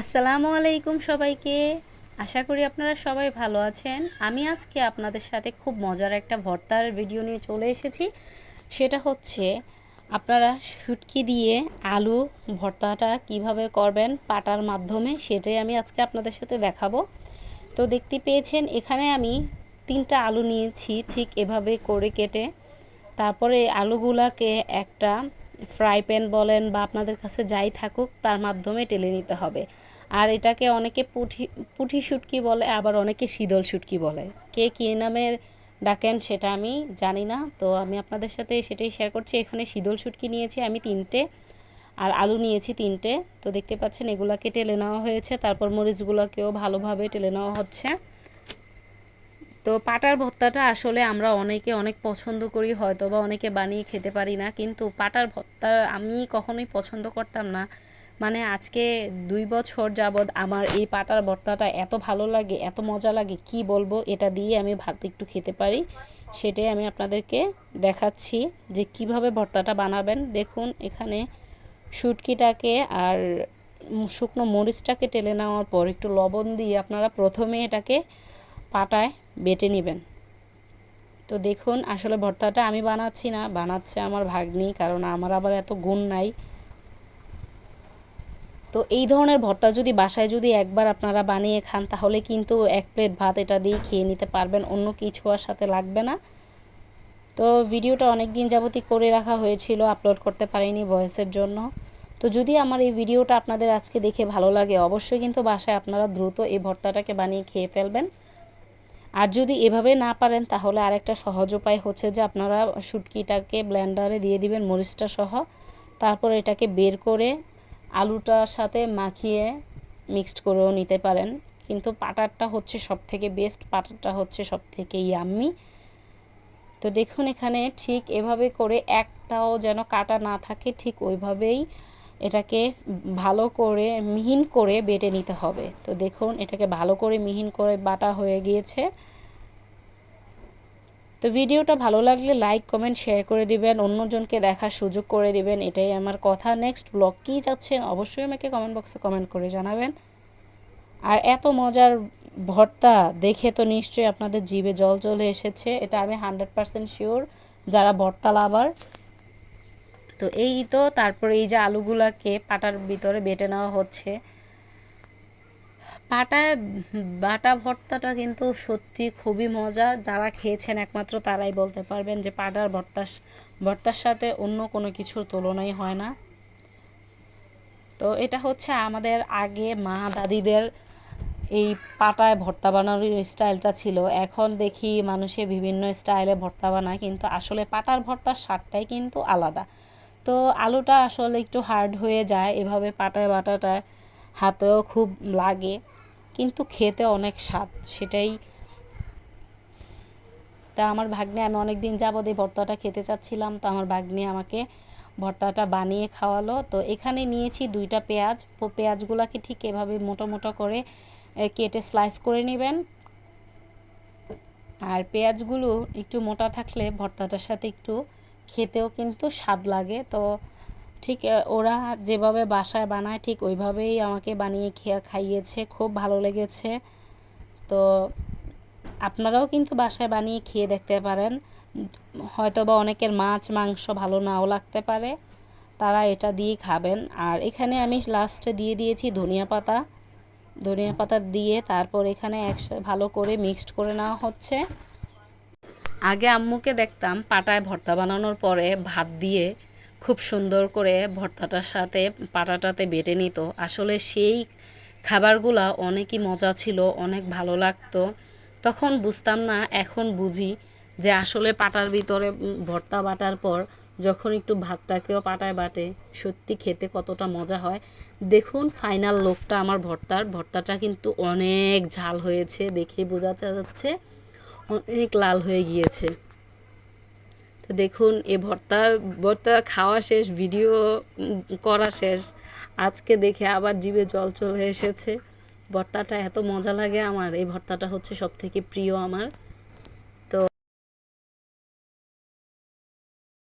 আসসালামু আলাইকুম সবাইকে। আশা করি আপনারা সবাই ভালো আছেন। আমি আজকে আপনাদের সাথে খুব মজার একটা ভর্তার ভিডিও নিয়ে চলে এসেছি। সেটা হচ্ছে আপনারা শুটকি দিয়ে আলু ভর্তাটা কীভাবে করবেন পাটার মাধ্যমে সেটাই আমি আজকে আপনাদের সাথে দেখাবো। তো দেখতে পেয়েছেন, এখানে আমি তিনটা আলু নিয়েছি ঠিক এভাবে করে কেটে। তারপরে আলুগুলাকে একটা ফ্রাই প্যান বলেন বা আপনাদের কাছে যাই থাকুক, তার মাধ্যমে টেলে নিতে হবে। আর এটাকে অনেকে পুঠি পুঠি শুটকি বলে, আবার অনেকে শীতল শুটকি বলে। কে কী নামে ডাকেন সেটা আমি জানি না, তো আমি আপনাদের সাথে সেটাই শেয়ার করছি। এখানে শীতল শুটকি নিয়েছি আমি তিনটে, আর আলু নিয়েছি তিনটে। তো দেখতে পাচ্ছেন, এগুলাকে টেলে নেওয়া হয়েছে। তারপর মরিচগুলোকেও ভালোভাবে টেলে নেওয়া হচ্ছে। তো পাটার ভর্তাটা আসলে আমরা অনেকে অনেক পছন্দ করি হয়তো বা অনেকে বানিয়ে খেতে পারি না, কিন্তু পাটার ভর্তা আমি কখনোই পছন্দ করতাম না। মানে আজকে দুই বছর যাবৎ আমার এই পাটার ভর্তাটা এত ভালো লাগে, এত মজা লাগে, কি বলব? এটা দিয়ে আমি ভাত একটু খেতে পারি। সেটাই আমি আপনাদেরকে দেখাচ্ছি যে কীভাবে ভর্তাটা বানাবেন। দেখুন, এখানে শুটকিটাকে আর শুকনো মরিচটাকে টেলে নেওয়ার পর একটু লবণ দিয়ে আপনারা প্রথমে এটাকে পাটায় বেটে নেবেন। তো দেখুন, আসলে ভর্তাটা আমি বানাচ্ছি না, বানাচ্ছে আমার ভাগ্নি, কারণ আমার আবার এত গুণ নাই। তো এই ধরনের ভর্তা যদি বাসায় যদি একবার আপনারা বানিয়ে খান, তাহলে কিন্তু এক প্লেট ভাত এটা দিয়ে খেয়ে নিতে পারবেন, অন্য কিছু আর সাথে লাগবে না। তো ভিডিওটা অনেক দিন যাবতই করে রাখা হয়েছিল, আপলোড করতে পারিনি ভয়েসের জন্য। তো যদি আমার এই ভিডিওটা আপনাদের আজকে দেখে ভালো লাগে, অবশ্যই কিন্তু বাসায় আপনারা দ্রুত এই ভর্তাটাকে বানিয়ে খেয়ে ফেলবেন। আর যদি এভাবে না পারেন, তাহলে আরেকটা সহজ উপায় হচ্ছে যে আপনারা শুটকিটাকে ব্লেন্ডারে দিয়ে দিবেন মরিচটা সহ। তারপর এটাকে বের করে আলুটার সাথে মাখিয়ে মিক্সড করেও নিতে পারেন। কিন্তু পাটারটা হচ্ছে সব থেকে বেস্ট পাটারটা হচ্ছে সব থেকে ইয়াম্মি তো দেখুন এখানে ঠিক এভাবে করে একটাও যেন কাটা না থাকে, ঠিক ওইভাবেই এটাকে ভালো করে মিহিন করে বেটে নিতে হবে। তো দেখুন, এটাকে ভালো করে মিহিন করে বাটা হয়ে গিয়েছে। তো ভিডিওটা ভালো লাগলে লাইক, কমেন্ট, শেয়ার করে দিবেন, অন্যজনকে দেখার সুযোগ করে দিবেন। এটাই আমার কথা। নেক্সট ব্লগ কী যাচ্ছেন অবশ্যই আমাকে কমেন্ট বক্সে কমেন্ট করে জানাবেন। আর এত মজার ভর্তা দেখে তো নিশ্চয়ই আপনাদের জিভে জল চলে এসেছে। এটা আমি হান্ড্রেড পারসেন্ট শিওর যারা ভর্তা লাভার তো এই তো তারপর এই যে আলুগুলাকে পাটার ভিতরে বেটে নেওয়া হচ্ছে। পাটায় বাটা ভর্তাটা কিন্তু সত্যি খুবই মজার। যারা খেয়েছেন একমাত্র তারাই বলতে পারবেন যে পাটার ভর্তার ভর্তার সাথে অন্য কোনো কিছুর তুলনাই হয় না। তো এটা হচ্ছে আমাদের আগে মা দাদিদের এই পাটায় ভর্তা বানানোর স্টাইলটা ছিল। এখন দেখি মানুষে বিভিন্ন স্টাইলে ভর্তা বানায়, কিন্তু আসলে পাটার ভর্তার স্বাদটাই কিন্তু আলাদা। তো আলুটা আসলে একটু হার্ড হয়ে যায়, এভাবে পাটায় বাটাটা হাতেও খুব লাগে, কিন্তু খেতে অনেক স্বাদ, সেটাই। তা আমার ভাগ্নে, আমি অনেক দিন যাবৎ এই ভর্তাটা খেতে চাচ্ছিলাম, তো আমার ভাগ্নে আমাকে ভর্তাটা বানিয়ে খাওয়ালো। তো এখানে নিয়েছি দুইটা পেঁয়াজ পেঁয়াজগুলোকে ঠিক এভাবে মোটো মোটো করে কেটে স্লাইস করে নেবেন। আর পেঁয়াজগুলো একটু মোটা থাকলে ভর্তাটার সাথে একটু খেতেও কিন্তু স্বাদ লাগে। তো ঠিক ওরা যেভাবে বাসায় বানায়, ঠিক ওইভাবেই আমাকে বানিয়ে খেয়ে, খাইয়েছে, খুব ভালো লেগেছে। তো আপনারাও কিন্তু বাসায় বানিয়ে খেয়ে দেখতে পারেন। হয়তো বা অনেকের মাছ, মাংস ভালো নাও লাগতে পারে, তারা এটা দিয়ে খাবেন। আর এখানে আমি লাস্টে দিয়ে দিয়েছি ধনিয়া পাতা। ধনিয়া পাতা দিয়ে তারপর এখানে একসাথে ভালো করে মিক্সড করে নেওয়া হচ্ছে। আগে আম্মুকে দেখতাম পাটায় ভর্তা বানানোর পরে ভাত দিয়ে খুব সুন্দর করে ভর্তাটার সাথে পাটাটাতে বেটে নিত। আসলে সেই খাবারগুলা অনেকই মজা ছিল, অনেক ভালো লাগতো। তখন বুঝতাম না, এখন বুঝি যে আসলে পাটার ভিতরে ভর্তা বাটার পর যখন একটু ভাতটাকেও পাটায় বাটে, সত্যি খেতে কতটা মজা হয়। দেখুন ফাইনাল লোকটা আমার ভর্তার, ভর্তাটা কিন্তু অনেক ঝাল হয়েছে দেখেই বোঝা যাচ্ছে। অনেক লাল হয়ে গিয়েছে। তো দেখুন, এ ভর্তা ভর্তা খাওয়া শেষ, ভিডিও করা শেষ। আজকে দেখে আবার জিভে জল চলে এসেছে। ভর্তাটা এত মজা লাগে আমার। এই ভর্তাটা হচ্ছে সব থেকে প্রিয় আমার।